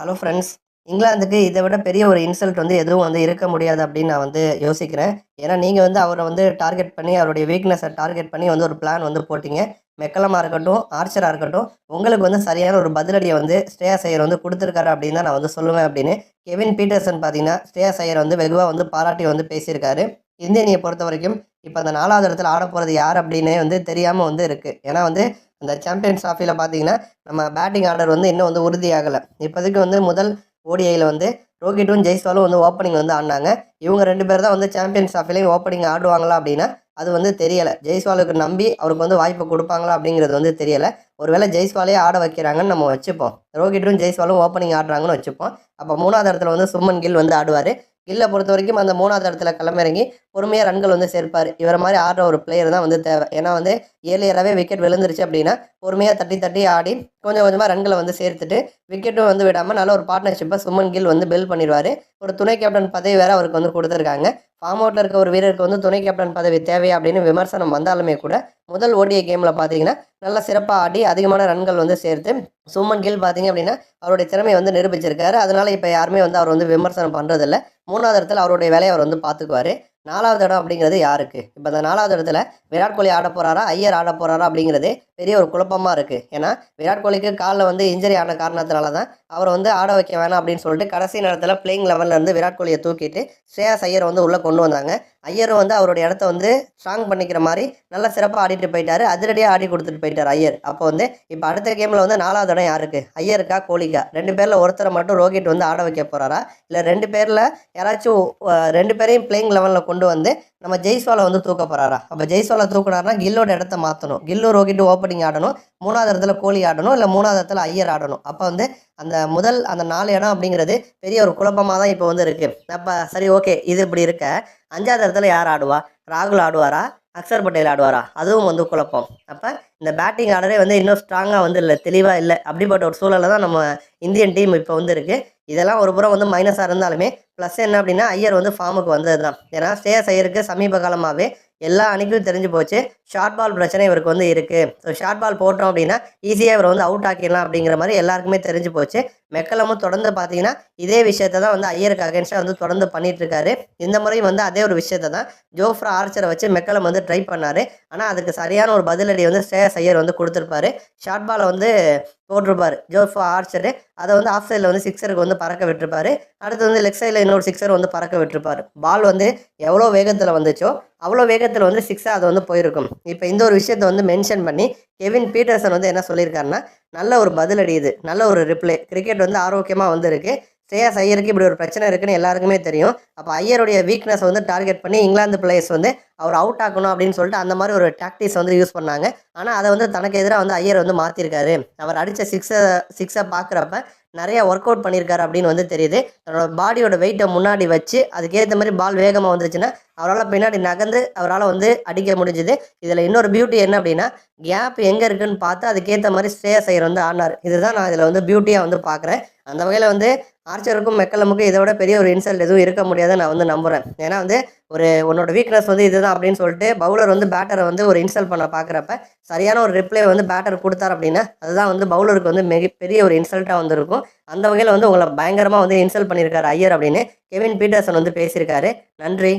Hello friends இங்கிலாந்துக்கு இதை விட பெரிய ஒரு இன்சல்ட் வந்து எதுவும் வந்து இருக்க முடியாது அப்படின்னு நான் வந்து யோசிக்கிறேன். ஏன்னா நீங்கள் வந்து அவரை வந்து டார்கெட் பண்ணி அவருடைய வீக்னஸை டார்கெட் பண்ணி வந்து ஒரு பிளான் வந்து போட்டிங்க. மெக்கலமாக இருக்கட்டும் ஆர்ச்சராக இருக்கட்டும் உங்களுக்கு வந்து சரியான ஒரு பதிலடியை வந்து ஸ்ரேயா ஐயர் வந்து கொடுத்துருக்காரு அப்படின்னு தான் நான் வந்து சொல்லுவேன் அப்படின்னு. கெவின் பீட்டர்சன் பார்த்தீங்கன்னா ஸ்ரேயா ஐயர் வந்து வெகுவாக வந்து பாராட்டி வந்து பேசியிருக்காரு. இந்திய அணியை பொறுத்த வரைக்கும் இப்போ அந்த நாலாவது இடத்துல ஆட போகிறது யார் அப்படின்னே வந்து தெரியாமல் வந்து இருக்குது ஏன்னா வந்து அந்த சாம்பியன்ஸ் ட்ராஃபியில் பார்த்தீங்கன்னா நம்ம பேட்டிங் ஆர்டர் வந்து இன்னும் வந்து உறுதியாகலை. இப்போதைக்கு வந்து முதல் ஓடிஐயில் வந்து ரோஹிட்டும் ஜெய்ஸ்வாலும் வந்து ஓப்பனிங் வந்து ஆடினாங்க. இவங்க ரெண்டு பேர் தான் வந்து சாம்பியன்ஸ் ட்ராஃபிலையும் ஓப்பனிங் ஆடுவாங்களா அப்படின்னா அது வந்து தெரியலை. ஜெய்ஸ்வாலுக்கு நம்பி அவருக்கு வந்து வாய்ப்பு கொடுப்பாங்களா அப்படிங்கிறது வந்து தெரியலை. ஒருவேளை ஜெய்ஸ்வாலே ஆட வைக்கிறாங்கன்னு நம்ம வச்சுப்போம். ரோஹிட்டும் ஜெய்ஸ்வாலும் ஓப்பனிங் ஆடுறாங்கன்னு வச்சுப்போம். அப்போ மூணாவது இடத்துல வந்து சுமன் கில் வந்து ஆடுவார். கில்லை பொறுத்த வரைக்கும் அந்த மூணாவது இடத்துல களமிறங்கி பொறுமையாக ரன்கள் வந்து சேர்ப்பார். இவரை மாதிரி ஆடுற ஒரு பிளேயர் தான் வந்து தேவை. ஏன்னா வந்து ஏர்லியராகவே விக்கெட் விழுந்துருச்சு அப்படின்னா பொறுமையாக தட்டி தட்டி ஆடி கொஞ்சம் கொஞ்சமாக ரன்களை வந்து சேர்த்துட்டு விக்கெட்டும் வந்து விடாமல் நல்ல ஒரு பார்ட்னர்ஷிப்பை சுமன் கில் வந்து பில்ட் பண்ணிடுவார். ஒரு துணை கேப்டன் பதவி வேறு அவருக்கு வந்து கொடுத்துருக்காங்க. ஃபார்ம் அவுட்டில் இருக்க ஒரு வீரருக்கு வந்து துணை கேப்டன் பதவி தேவையா அப்படின்னு விமர்சனம் வந்தாலுமே கூட முதல் ஓடிய கேமில் பார்த்தீங்கன்னா நல்லா சிறப்பாக ஆடி அதிகமான ரன்கள் வந்து சேர்த்து சுமன் கில் பார்த்தீங்க அப்படின்னா அவருடைய திறமையை வந்து நிரூபிச்சிருக்காரு. அதனால் இப்போ யாருமே வந்து அவர் வந்து விமர்சனம் பண்ணுறதில்ல மூணாவது இடத்துல அவருடைய வேலையை அவர் வந்து பார்த்துக்குவார் நாலாவது இடம் அப்படிங்கிறது யாருக்கு? இப்போ இந்த நாலாவது இடத்துல விராட் கோலி ஆட போகிறாரா ஐயர் ஆட போகிறாரா அப்படிங்கிறது பெரிய ஒரு குழப்பமாக இருக்குது ஏன்னா விராட் கோலிக்கு காலில் வந்து இன்ஜரி ஆன காரணத்தினால தான் அவரை வந்து ஆட வைக்க வேணாம் அப்படின்னு சொல்லிட்டு கடைசி நேரத்தில் பிளேயிங் லெவலில் இருந்து விராட் கோலியை தூக்கிட்டு ஸ்ரேயாஸ் ஐயர் வந்து உள்ளே கொண்டு வந்தாங்க. ஐயரும் வந்து அவருடைய இடத்த வந்து ஸ்ட்ராங் பண்ணிக்கிற மாதிரி நல்லா சிறப்பாக ஆடிட்டு போயிட்டார். அதிரடியாக ஆடி கொடுத்துட்டு போயிட்டார் ஐயர். அப்போ வந்து இப்போ அடுத்த கேமில் வந்து நாலாவது இடம் யாருக்கு? ஐயருக்கா கோலிக்கா? ரெண்டு பேரில் ஒருத்தரை மட்டும் ரோஹித் வந்து ஆட வைக்க போகிறாரா இல்லை ரெண்டு பேரில் யாராச்சும் ரெண்டு பேரையும் பிளேயிங் லெவலில் கொண்டு வந்து நம்ம ஜெய்ஸ்வாலை வந்து தூக்க போகிறாரா அப்போ ஜெய்ஸ்வாலை தூக்குனாருன்னா கில்லோட இடத்த மாற்றணும் கில்லோ ரோகிட்டு ஓப்பனிங் ஆடணும் மூணாவது இடத்துல கோலி ஆடணும் இல்லை மூணாவது இடத்துல ஐயர் ஆடணும். அப்போ வந்து அந்த முதல் அந்த நாலு இடம் அப்படிங்கிறது பெரிய ஒரு குழப்பமாக தான் இப்போ வந்து இருக்குது அப்போ சரி ஓகே இது இப்படி இருக்க. அஞ்சாவது இடத்துல யார் ஆடுவா? ராகுல் ஆடுவாரா? அக்சர் பட்டேல் ஆடுவாரா? அதுவும் வந்து குழப்பம். அப்போ இந்த பேட்டிங் ஆர்டரே வந்து இன்னும் ஸ்ட்ராங்காக வந்து இல்லை தெளிவாக இல்லை அப்படிப்பட்ட ஒரு சூழலில் தான் நம்ம இந்தியன் டீம் இப்போ வந்து இருக்குது இதெல்லாம் ஒரு புறம் வந்து மைனஸாக இருந்தாலுமே ப்ளஸ் என்ன அப்படின்னா ஐயர் வந்து ஃபார்முக்கு வந்தது தான் ஏன்னா ஸ்ரேயஸ் ஐயருக்கு சமீப காலமாகவே எல்லா அணிக்கும் தெரிஞ்சு போச்சு. ஷார்ட் பால் பிரச்சனை இவருக்கு வந்து இருக்குது ஸோ ஷார்ட் பால் போட்டோம் அப்படின்னா ஈஸியாக இவரை வந்து அவுட் ஆக்கிடலாம் அப்படிங்கிற மாதிரி எல்லாருக்குமே தெரிஞ்சு போச்சு. மெக்கலமும் தொடர்ந்து பார்த்தீங்கன்னா இதே விஷயத்த தான் வந்து ஐயருக்கு அகேன்ஸ்டாக வந்து தொடர்ந்து பண்ணிட்டு இருக்காரு. இந்த முறையும் வந்து அதே ஒரு விஷயத்த தான். ஜோஃப்ரா ஆர்ச்சரை வச்சு மெக்கலம் வந்து ட்ரை பண்ணார். ஆனால் அதுக்கு சரியான ஒரு பதிலடி வந்து ஸ்ரேயஸ் ஐயர் வந்து கொடுத்துருப்பாரு. ஷார்ட் பாலை வந்து போட்டிருப்பாரு ஜோஃபா ஆர்ச்சரு அதை வந்து ஆஃப் சைடில் வந்து சிக்ஸருக்கு வந்து பறக்க விட்டுருப்பாரு. அடுத்து வந்து லெக் சைடில் இன்னொரு சிக்ஸர் வந்து பறக்க விட்டுருப்பாரு. பால் வந்து எவ்வளோ வேகத்தில் வந்துச்சோ அவ்வளோ வேகத்தில் வந்து சிக்ஸாக அது வந்து போயிருக்கும். இப்போ இந்த ஒரு விஷயத்தை வந்து மென்ஷன் பண்ணி கெவின் பீட்டர்சன் வந்து என்ன சொல்லியிருக்காருன்னா நல்ல ஒரு பதிலடி இது. நல்ல ஒரு ரிப்ளை கிரிக்கெட் வந்து ஆரோக்கியமாக வந்து இருக்குது ஸ்ரேயாஸ் ஐயருக்கு இப்படி ஒரு பிரச்சனை இருக்குன்னு எல்லாருக்குமே தெரியும். அப்போ ஐயருடைய வீக்னஸ் வந்து டார்கெட் பண்ணி இங்கிலாந்து பிளேயர்ஸ் வந்து அவர் அவுட் ஆக்கணும் அப்படின்னு சொல்லிட்டு அந்த மாதிரி ஒரு டாக்டிக்ஸ் வந்து யூஸ் பண்ணாங்க. ஆனால் அதை வந்து தனக்கு எதிராக வந்து ஐயர் வந்து மாற்றிருக்காரு அவர் அடித்த சிக்ஸை சிக்ஸை பார்க்குறப்ப நிறைய ஒர்க் அவுட் பண்ணியிருக்காரு அப்படின்னு வந்து தெரியுது. தன்னோட பாடியோட வெயிட்டை முன்னாடி வச்சு அதுக்கேற்ற மாதிரி பால் வேகமாக வந்துருச்சுன்னா அவரால் பின்னாடி நகர்ந்து அவரால் வந்து அடிக்க முடிஞ்சுது. இதில் இன்னொரு பியூட்டி என்ன அப்படின்னா கேப் எங்கே இருக்குன்னு பார்த்து அதுக்கேற்ற மாதிரி ஸ்ரேயஸ் ஐயர் வந்து ஆனார் இதுதான் நான் இதில் வந்து பியூட்டியாக வந்து பார்க்குறேன் அந்த வகையில் வந்து ஆர்ச்சருக்கும் மெக்கலமுக்கும் இதை விட பெரிய ஒரு இன்சல்ட் எதுவும் இருக்க முடியாதுன்னு நான் வந்து நம்புகிறேன் ஏன்னா வந்து ஒரு உன்னோட வீக்னஸ் வந்து இதுதான் அப்படின்னு சொல்லிட்டு பவுலர் வந்து பேட்டரை வந்து ஒரு இன்சல்ட் பண்ண பார்க்குறப்ப சரியான ஒரு ரிப்ளை வந்து பேட்டர் கொடுத்தார் அப்படின்னா அதுதான் வந்து பவுலருக்கு வந்து மிக பெரிய ஒரு இன்சல்ட்டாக வந்திருக்கும். அந்த வகையில் வந்து உங்களை பயங்கரமாக வந்து இன்சல்ட் பண்ணியிருக்காரு ஐயர் அப்படின்னு கெவின் பீட்டர்சன் வந்து பேசியிருக்காரு. நன்றி.